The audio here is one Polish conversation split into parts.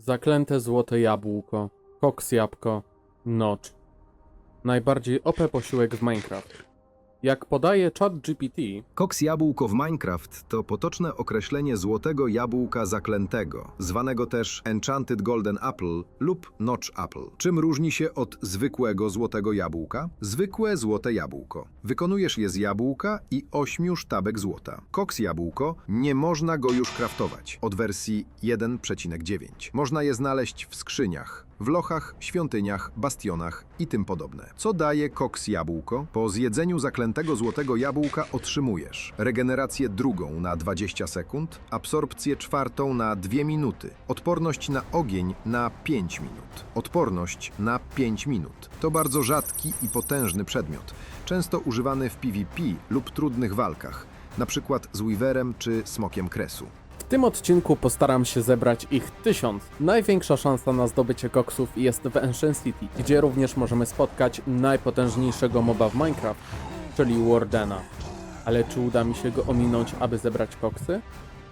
Zaklęte złote jabłko, koks jabłko, notch. Najbardziej OP posiłek w Minecraft. Jak podaje ChatGPT, Koks jabłko w Minecraft to potoczne określenie złotego jabłka zaklętego, zwanego też Enchanted Golden Apple lub Notch Apple. Czym różni się od zwykłego złotego jabłka? Zwykłe złote jabłko. Wykonujesz je z jabłka i ośmiu sztabek złota. Koks jabłko nie można go już kraftować od wersji 1.9. Można je znaleźć w skrzyniach, w lochach, świątyniach, bastionach i tym podobne. Co daje koks jabłko? Po zjedzeniu zaklętego złotego jabłka otrzymujesz regenerację drugą na 20 sekund, absorpcję czwartą na 2 minuty, odporność na ogień na 5 minut, odporność na 5 minut. To bardzo rzadki i potężny przedmiot, często używany w PvP lub trudnych walkach, przykład z Weaverem czy Smokiem Kresu. Tym odcinku postaram się zebrać ich tysiąc. Największa szansa na zdobycie koksów jest w Ancient City, gdzie również możemy spotkać najpotężniejszego moba w Minecraft, czyli Wardena. Ale czy uda mi się go ominąć, aby zebrać koksy?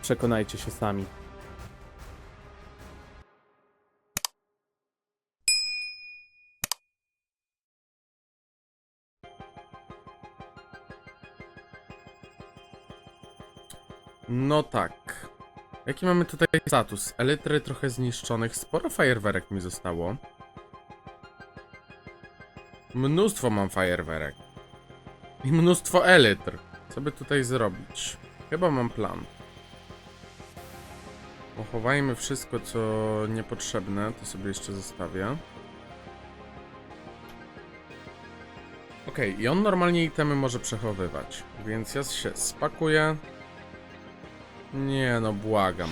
Przekonajcie się sami. No tak. Jaki mamy tutaj status? Elitry trochę zniszczonych, sporo fajerwerek mi zostało. Mnóstwo mam fajerwerek. I mnóstwo elitr. Co by tutaj zrobić? Chyba mam plan. Pochowajmy wszystko, co niepotrzebne, to sobie jeszcze zostawię. Okej, i on normalnie itemy może przechowywać, więc ja się spakuję. Nie no, błagam.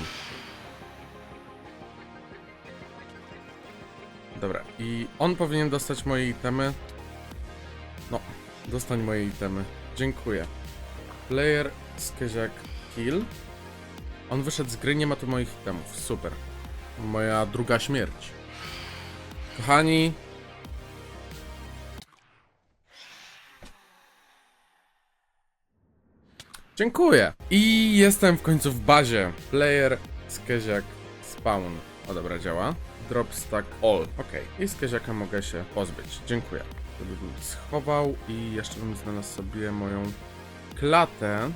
Dobra, i on powinien dostać moje itemy. No, dostań moje itemy. Dziękuję. Player Skeziak Kill. On wyszedł z gry, nie ma tu moich itemów. Super. Moja druga śmierć. Kochani. Dziękuję. I jestem w końcu w bazie. Player Skeziak Spawn. O dobra, działa. Drop stack all. Ok. I Skeziaka mogę się pozbyć. Dziękuję. To bym schował i jeszcze bym znalazł sobie moją klatę,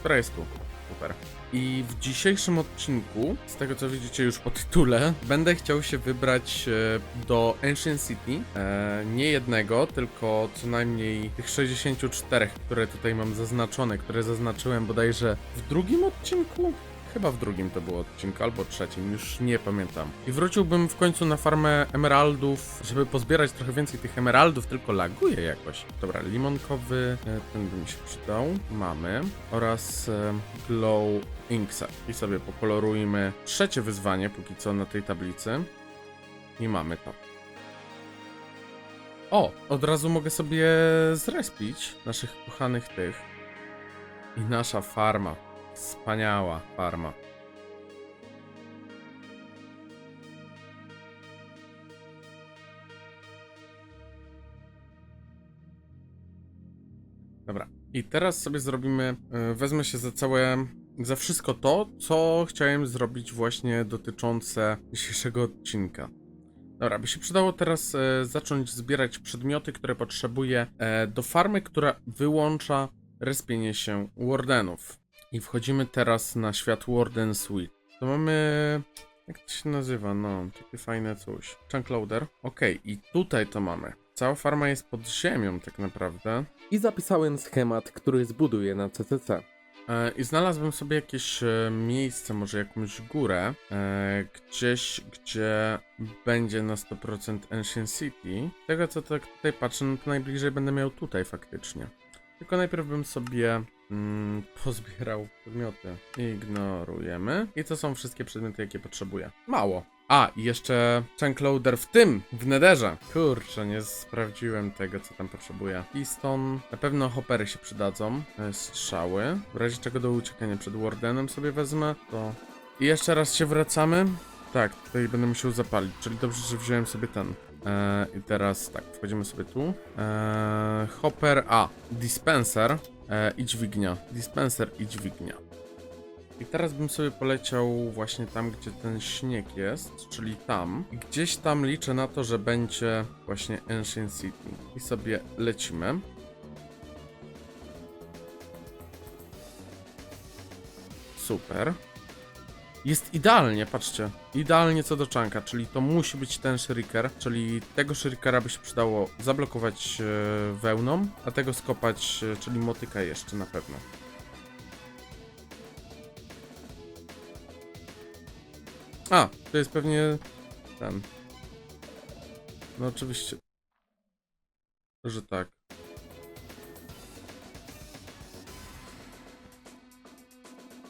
która jest tu. Super. I w dzisiejszym odcinku, z tego co widzicie już po tytule, będę chciał się wybrać e, do Ancient City. E, nie jednego, tylko co najmniej tych 64, które tutaj mam zaznaczone, które zaznaczyłem bodajże w drugim odcinku. Chyba w drugim to było odcinku, albo trzecim, już nie pamiętam. I wróciłbym w końcu na farmę emeraldów, żeby pozbierać trochę więcej tych emeraldów, tylko laguje jakoś. Dobra, limonkowy, e, ten by mi się przydał. Mamy. Oraz e, glow inkset. I sobie pokolorujmy trzecie wyzwanie, póki co na tej tablicy. I mamy to. O, od razu mogę sobie zrespić naszych kochanych tych. I nasza farma. Wspaniała farma. Dobra. I teraz sobie zrobimy, e, wezmę się za całe, za wszystko to, co chciałem zrobić właśnie dotyczące dzisiejszego odcinka. Dobra, by się przydało teraz e, zacząć zbierać przedmioty, które potrzebuję e, do farmy, która wyłącza respienie się wardenów. I wchodzimy teraz na świat Warden Suite. To mamy... Jak to się nazywa? No, takie fajne coś. Chunkloader. Okej, i tutaj to mamy. Cała farma jest pod ziemią tak naprawdę. I zapisałem schemat, który zbuduję na CCC. E, I znalazłem sobie jakieś e, miejsce, może jakąś górę, e, gdzieś, gdzie będzie na 100% Ancient City. Z tego co tak tutaj patrzę, no to najbliżej będę miał tutaj faktycznie. Tylko najpierw bym sobie mm, pozbierał przedmioty. Ignorujemy. I to są wszystkie przedmioty, jakie potrzebuję. Mało. A, i jeszcze chunkloader w tym, w nederze. Kurczę, nie sprawdziłem tego, co tam potrzebuję. Piston, na pewno hoppery się przydadzą. E, Strzały. W razie czego do uciekania przed wardenem sobie wezmę, to... I jeszcze raz się wracamy. Tak, tutaj będę musiał zapalić, czyli dobrze, że wziąłem sobie ten. E, I teraz tak, wchodzimy sobie tu. E, hopper, a, dispenser e, i dźwignia. Dispenser i dźwignia. I teraz bym sobie poleciał właśnie tam, gdzie ten śnieg jest, czyli tam. I gdzieś tam liczę na to, że będzie właśnie Ancient City. I sobie lecimy. Super. Jest idealnie, patrzcie. Idealnie co do czanka, czyli to musi być ten shuriker, czyli tego shurikera by się przydało zablokować e, wełną, a tego skopać, e, czyli motyka jeszcze na pewno. A, to jest pewnie ten. No oczywiście, że tak.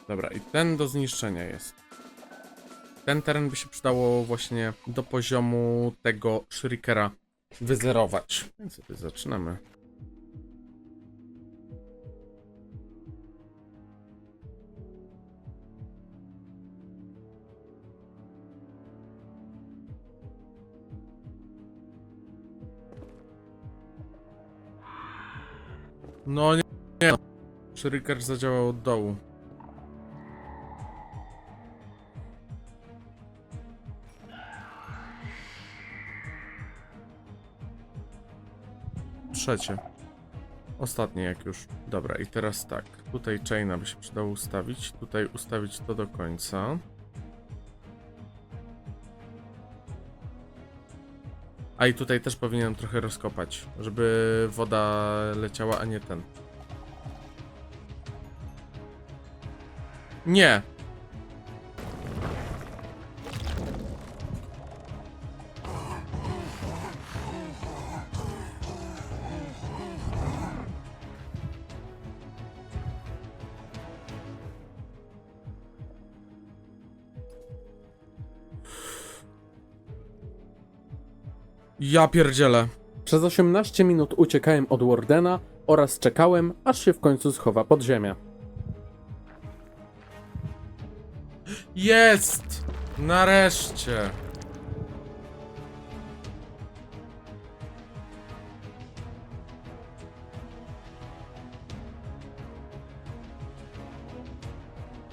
Dobra, i ten do zniszczenia jest. Ten teren by się przydało właśnie do poziomu tego shurikera wyzerować. Więc sobie zaczynamy. No nie, nie. Shuriker zadziałał od dołu. Trzecie. Ostatnie jak już. Dobra, i teraz tak. Tutaj chaina by się przydało ustawić. Tutaj ustawić to do końca. A i tutaj też powinienem trochę rozkopać, żeby woda leciała, a nie ten. Nie! Ja pierdzielę. Przez 18 minut uciekałem od Wardena oraz czekałem, aż się w końcu schowa pod ziemię. Jest! Nareszcie!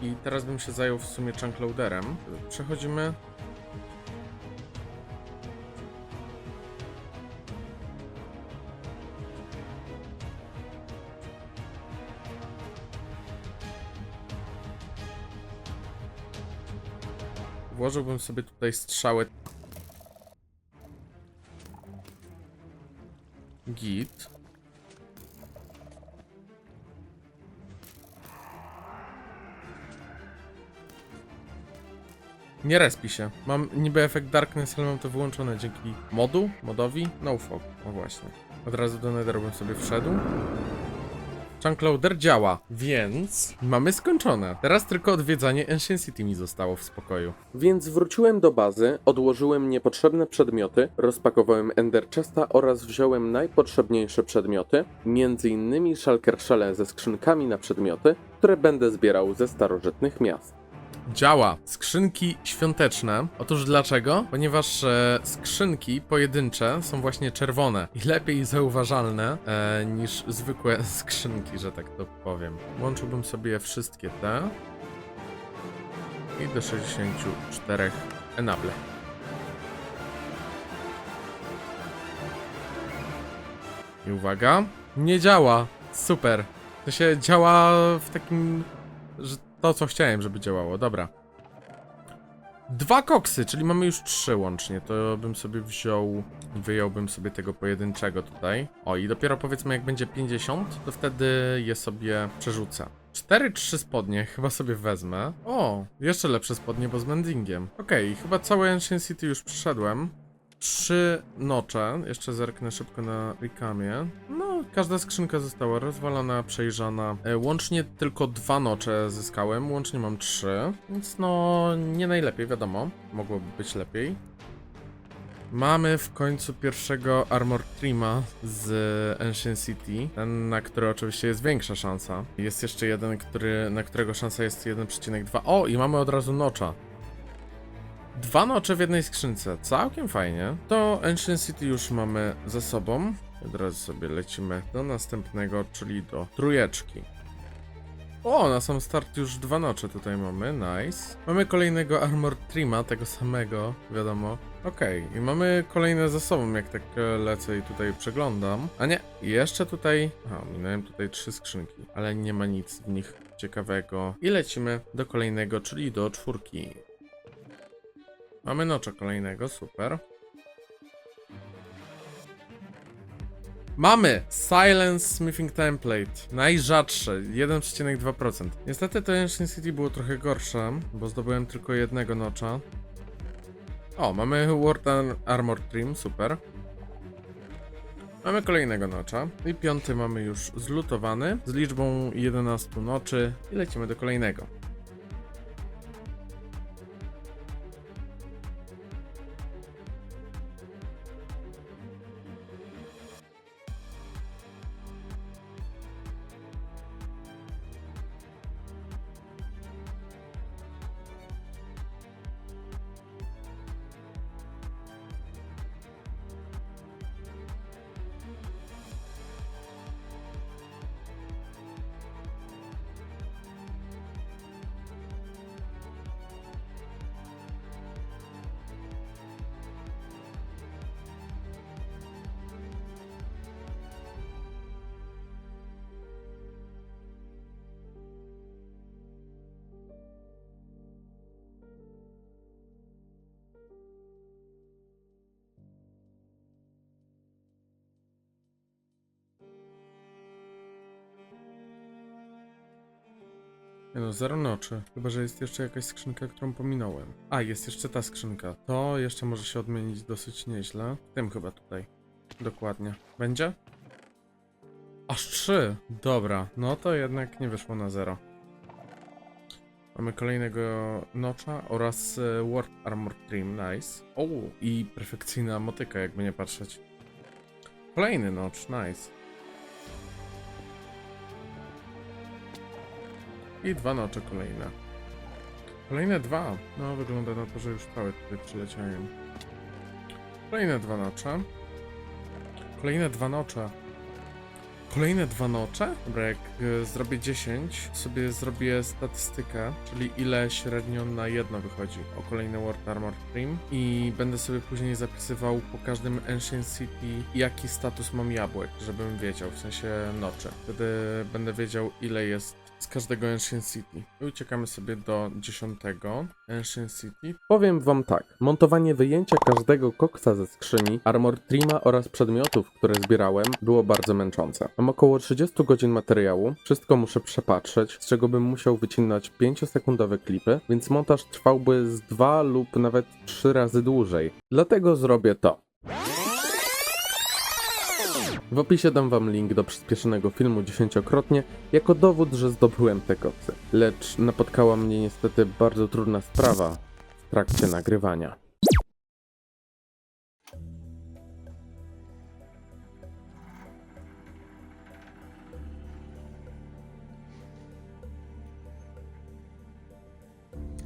I teraz bym się zajął w sumie chunkloaderem. Przechodzimy. Włożyłbym sobie tutaj strzałę. Git. Nie respi się. Mam niby efekt Darkness, ale mam to wyłączone dzięki modu, modowi, no fog. Właśnie. Od razu do Netheru bym sobie wszedł. Chunkloader działa, więc mamy skończone. Teraz tylko odwiedzanie Ancient City mi zostało w spokoju. Więc wróciłem do bazy, odłożyłem niepotrzebne przedmioty, rozpakowałem Ender Chesta oraz wziąłem najpotrzebniejsze przedmioty, m.in. Shulker ze skrzynkami na przedmioty, które będę zbierał ze starożytnych miast. Działa. Skrzynki świąteczne. Otóż dlaczego? Ponieważ e, skrzynki pojedyncze są właśnie czerwone i lepiej zauważalne e, niż zwykłe skrzynki, że tak to powiem. Łączyłbym sobie wszystkie te i do 64 enable. I uwaga, nie działa. Super. To się działa w takim, że to co chciałem, żeby działało. Dobra. Dwa koksy, czyli mamy już trzy łącznie. To bym sobie wziął, wyjąłbym sobie tego pojedynczego tutaj. O, i dopiero powiedzmy jak będzie 50, to wtedy je sobie przerzucę. Cztery, trzy spodnie, chyba sobie wezmę. O, jeszcze lepsze spodnie, bo z mendingiem. Okej, chyba całe Ancient City już przeszedłem. Trzy nocze, jeszcze zerknę szybko na Rikamie. No, każda skrzynka została rozwalona, przejrzana. E, łącznie tylko dwa nocze zyskałem, łącznie mam trzy, więc no nie najlepiej, wiadomo. Mogłoby być lepiej. Mamy w końcu pierwszego Armor Trima z Ancient City, ten na który oczywiście jest większa szansa. Jest jeszcze jeden, który, na którego szansa jest 1,2. O, i mamy od razu nocza. Dwa nocze w jednej skrzynce, całkiem fajnie. To Ancient City już mamy za sobą. Od razu sobie lecimy do następnego, czyli do trójeczki. O, na sam start już dwa nocze tutaj mamy, nice. Mamy kolejnego Armor Trima, tego samego, wiadomo. Okej, i mamy kolejne za sobą, jak tak e, lecę i tutaj przeglądam. A nie, jeszcze tutaj... Aha, minąłem tutaj trzy skrzynki, ale nie ma nic w nich ciekawego. I lecimy do kolejnego, czyli do czwórki. Mamy nocza kolejnego, super. Mamy! Silence Smithing Template. Najrzadsze, 1,2%. Niestety to Ancient City było trochę gorsze, bo zdobyłem tylko jednego nocza. O, mamy World Ar- Armor Trim, super. Mamy kolejnego nocza. I piąty mamy już zlutowany z liczbą 11 noczy i lecimy do kolejnego. Nie no, zero noczy. Chyba, że jest jeszcze jakaś skrzynka, którą pominąłem. A, jest jeszcze ta skrzynka. To jeszcze może się odmienić dosyć nieźle. W tym chyba tutaj. Dokładnie. Będzie? Aż trzy! Dobra, no to jednak nie wyszło na zero. Mamy kolejnego nocza oraz e, World Armor Trim, nice. O, i perfekcyjna motyka, jakby nie patrzeć. Kolejny nocz, nice. I dwa nocze kolejne. Kolejne dwa. No, wygląda na to, że już całe tutaj przyleciają. Kolejne dwa nocze. Kolejne dwa nocze. Kolejne dwa nocze? Dobra, jak e, zrobię 10, sobie zrobię statystykę, czyli ile średnio na jedno wychodzi o kolejny World Armor Trim i będę sobie później zapisywał po każdym Ancient City jaki status mam jabłek, żebym wiedział, w sensie nocze. Wtedy będę wiedział ile jest z każdego Ancient City. Uciekamy sobie do 10 Ancient City. Powiem wam tak, montowanie wyjęcia każdego koksa ze skrzyni, armor trima oraz przedmiotów, które zbierałem, było bardzo męczące. Mam około 30 godzin materiału, wszystko muszę przepatrzeć, z czego bym musiał wycinać 5-sekundowe klipy, więc montaż trwałby z 2 lub nawet 3 razy dłużej. Dlatego zrobię to. W opisie dam wam link do przyspieszonego filmu dziesięciokrotnie, jako dowód, że zdobyłem te koksy. Lecz napotkała mnie niestety bardzo trudna sprawa w trakcie nagrywania.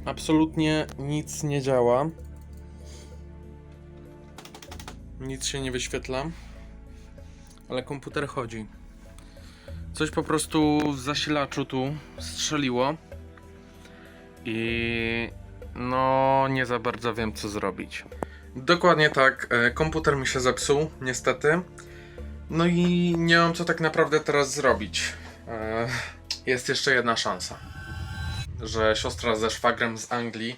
Absolutnie nic nie działa. Nic się nie wyświetla. Ale komputer chodzi. Coś po prostu w zasilaczu tu strzeliło. I no nie za bardzo wiem co zrobić. Dokładnie tak. e, Komputer mi się zepsuł, niestety. No i nie mam co tak naprawdę teraz zrobić. E, Jest jeszcze jedna szansa że siostra ze szwagrem z Anglii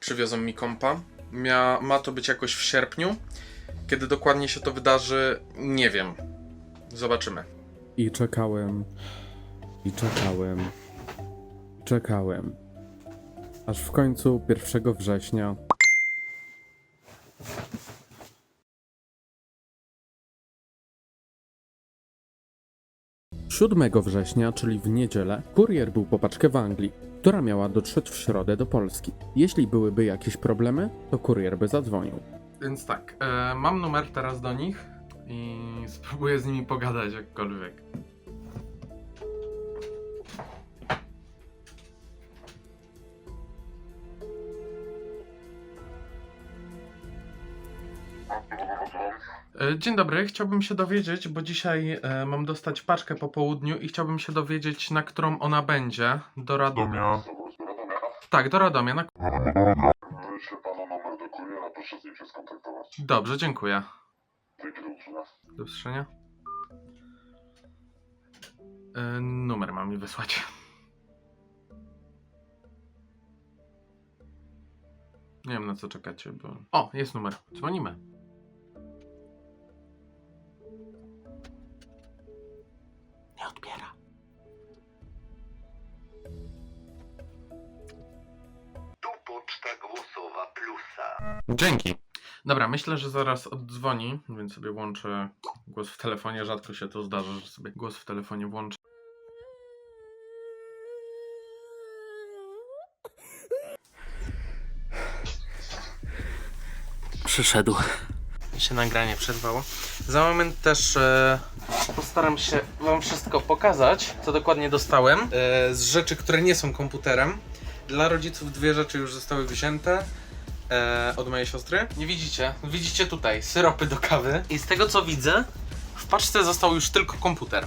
przywiozą mi kompa. Mia, ma to być jakoś w sierpniu. Kiedy dokładnie się to wydarzy, nie wiem. Zobaczymy. I czekałem, i czekałem, czekałem. Aż w końcu 1 września 7 września, czyli w niedzielę, kurier był po paczkę w Anglii, która miała dotrzeć w środę do Polski. Jeśli byłyby jakieś problemy, to kurier by zadzwonił. Więc tak, e, mam numer teraz do nich i spróbuję z nimi pogadać jakkolwiek. E, Dzień dobry, chciałbym się dowiedzieć, bo dzisiaj e, mam dostać paczkę po południu i chciałbym się dowiedzieć, na którą ona będzie. Do Radomia. Domia. Tak, do Radomia. Na... Wyślę pana numer do kuriera, proszę z nim się skontaktować. Dobrze, dziękuję. Do usłyszenia. E, numer mam mi wysłać. Nie wiem na co czekacie, bo... O, jest numer. Dzwonimy. Nie odbiera. Tu poczta głosowa plusa. Dzięki. Dobra, myślę, że zaraz oddzwoni, więc sobie włączę głos w telefonie. Rzadko się to zdarza, że sobie głos w telefonie włączę. Przyszedł. Się nagranie przerwało. Za moment też e, postaram się Wam wszystko pokazać, co dokładnie dostałem. E, z rzeczy, które nie są komputerem. Dla rodziców dwie rzeczy już zostały wzięte e, od mojej siostry. Nie widzicie? Widzicie tutaj syropy do kawy. I z tego co widzę, w paczce został już tylko komputer.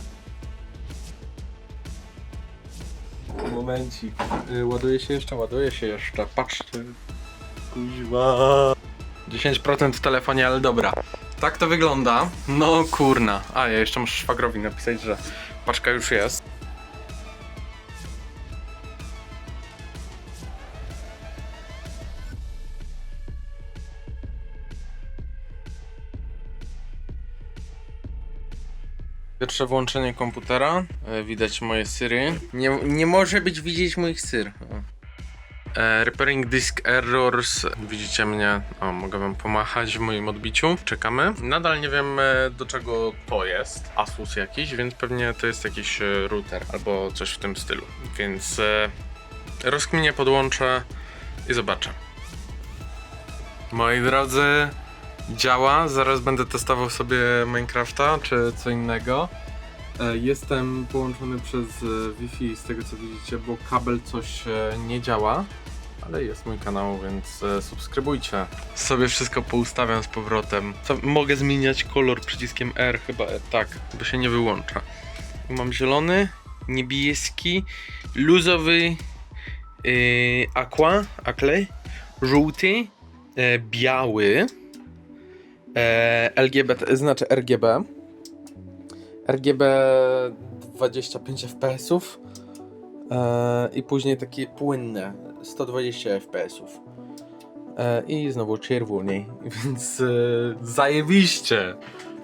Momencik. Y, ładuje się jeszcze, ładuje się jeszcze. Patrzcie. Kuźwa. 10% w telefonie, ale dobra. Tak to wygląda. No kurna. A ja jeszcze muszę szwagrowi napisać, że paczka już jest. Włączenie komputera. E, widać moje syry. Nie, nie może być widzieć moich syr. E, repairing disk errors. Widzicie mnie. O, mogę wam pomachać w moim odbiciu. Czekamy. Nadal nie wiem e, do czego to jest. Asus jakiś, więc pewnie to jest jakiś e, router albo coś w tym stylu. Więc e, rozkminię, podłączę i zobaczę. Moi drodzy, działa. Zaraz będę testował sobie Minecrafta czy co innego. E, Jestem połączony przez e, Wi-Fi z tego co widzicie, bo kabel coś e, nie działa. Ale jest mój kanał, więc subskrybujcie. Sobie wszystko poustawiam z powrotem. Mogę zmieniać kolor przyciskiem R, chyba tak, bo się nie wyłącza. Mam zielony, niebieski, luzowy, yy, aqua, aklej, żółty, biały, LGBT, znaczy RGB. RGB 25 fps i później takie płynne 120 fps. E, I znowu czerwony, więc e, zajebiście.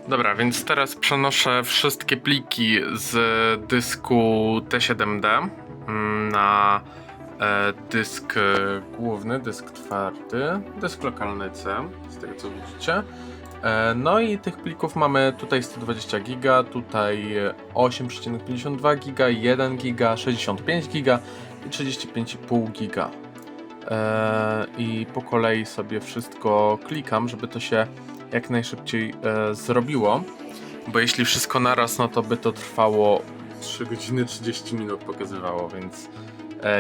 Dobra, więc teraz przenoszę wszystkie pliki z dysku T7D mm, na e, dysk główny, dysk twardy, dysk lokalny C, z tego co widzicie. E, No i tych plików mamy tutaj 120 giga, tutaj e, 8,52 giga, 1 giga, 65 giga i 35,5 giga. E, I po kolei sobie wszystko klikam, żeby to się jak najszybciej e, zrobiło. Bo jeśli wszystko naraz, no to by to trwało 3 godziny 30 minut pokazywało, więc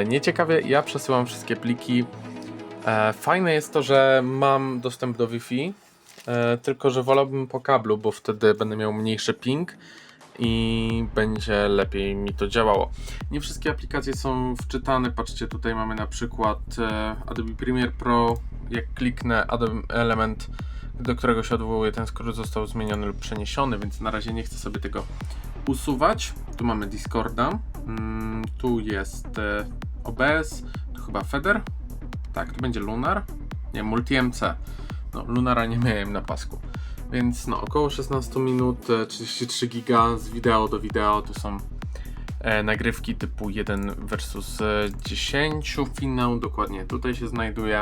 nieciekawie. Ja przesyłam wszystkie pliki. Fajne jest to, że mam dostęp do Wi-Fi, tylko że wolałbym po kablu, bo wtedy będę miał mniejszy ping i będzie lepiej mi to działało. Nie wszystkie aplikacje są wczytane. Patrzcie, tutaj mamy na przykład e, Adobe Premiere Pro. Jak kliknę Adobe Element, do którego się odwołuje, ten skrót został zmieniony lub przeniesiony, więc na razie nie chcę sobie tego usuwać. Tu mamy Discorda, mm, tu jest e, OBS, tu chyba Feder. Tak, tu będzie Lunar. Nie, MultiMC. No, Lunara nie miałem na pasku. Więc no, około 16 minut, e, 33 giga z wideo do wideo. Tu są e, nagrywki typu 1 versus e, 10 finał, dokładnie tutaj się znajduje.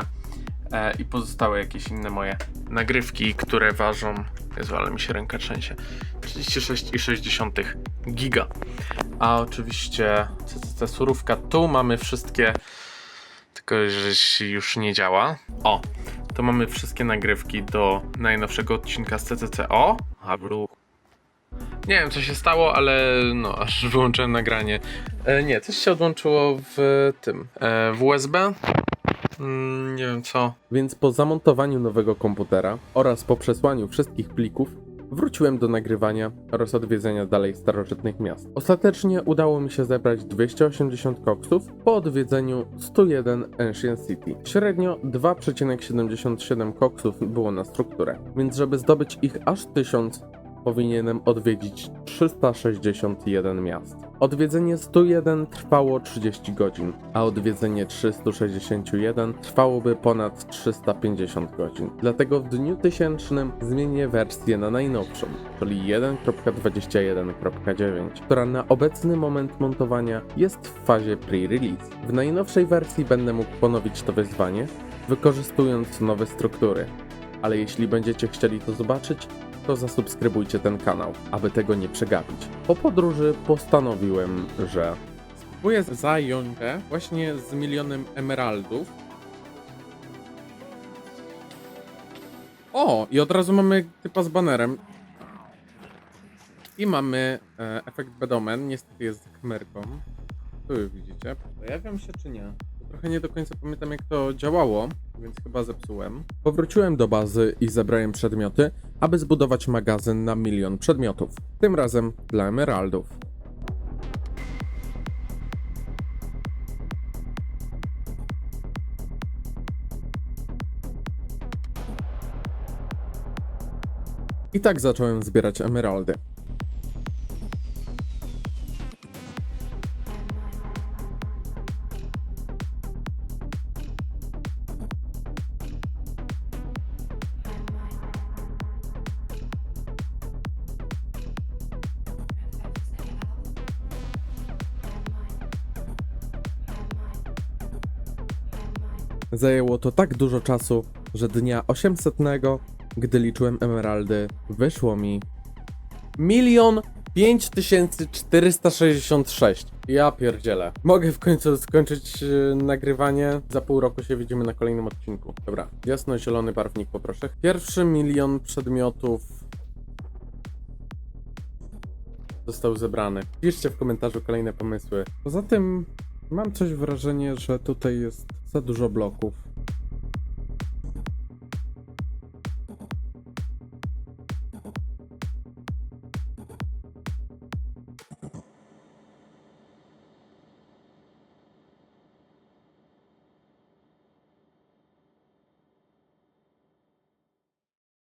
E, I pozostałe jakieś inne moje nagrywki, które ważą, Jezu, ale mi się ręka trzęsie, 36,6 giga. A oczywiście CCC surówka, tu mamy wszystkie, tylko że już nie działa. O, to mamy wszystkie nagrywki do najnowszego odcinka z CCCO. Habru. Nie wiem co się stało, ale no aż wyłączyłem nagranie. E, nie, coś się odłączyło w tym, e, w USB. Mm, nie wiem co. Więc po zamontowaniu nowego komputera oraz po przesłaniu wszystkich plików, wróciłem do nagrywania oraz odwiedzenia dalej starożytnych miast. Ostatecznie udało mi się zebrać 280 koksów po odwiedzeniu 101 Ancient City. Średnio 2,77 koksów było na strukturę, więc żeby zdobyć ich aż 1000, powinienem odwiedzić 361 miast. Odwiedzenie 101 trwało 30 godzin, a odwiedzenie 361 trwałoby ponad 350 godzin. Dlatego w dniu tysięcznym zmienię wersję na najnowszą, czyli 1.21.9, która na obecny moment montowania jest w fazie pre-release. W najnowszej wersji będę mógł ponowić to wyzwanie, wykorzystując nowe struktury. Ale jeśli będziecie chcieli to zobaczyć, to zasubskrybujcie ten kanał, aby tego nie przegapić. Po podróży postanowiłem, że Próbuję zająć się właśnie z milionem emeraldów. O, i od razu mamy typa z banerem. I mamy e, efekt Bedomen, niestety jest z chmerką. Tu widzicie. Pojawiam się czy nie? Trochę nie do końca pamiętam jak to działało, więc chyba zepsułem. powróciłem do bazy i zebrałem przedmioty, aby zbudować magazyn na milion przedmiotów. Tym razem dla emeraldów. I tak zacząłem zbierać emeraldy. Zajęło to tak dużo czasu, że dnia 800, gdy liczyłem emeraldy, wyszło mi Milion 5466. Ja pierdzielę. Mogę w końcu skończyć e, nagrywanie. Za pół roku się widzimy na kolejnym odcinku. Dobra, jasno-zielony barwnik poproszę. Pierwszy milion przedmiotów został zebrany. Piszcie w komentarzu kolejne pomysły. Poza tym mam coś wrażenie, że tutaj jest za dużo bloków.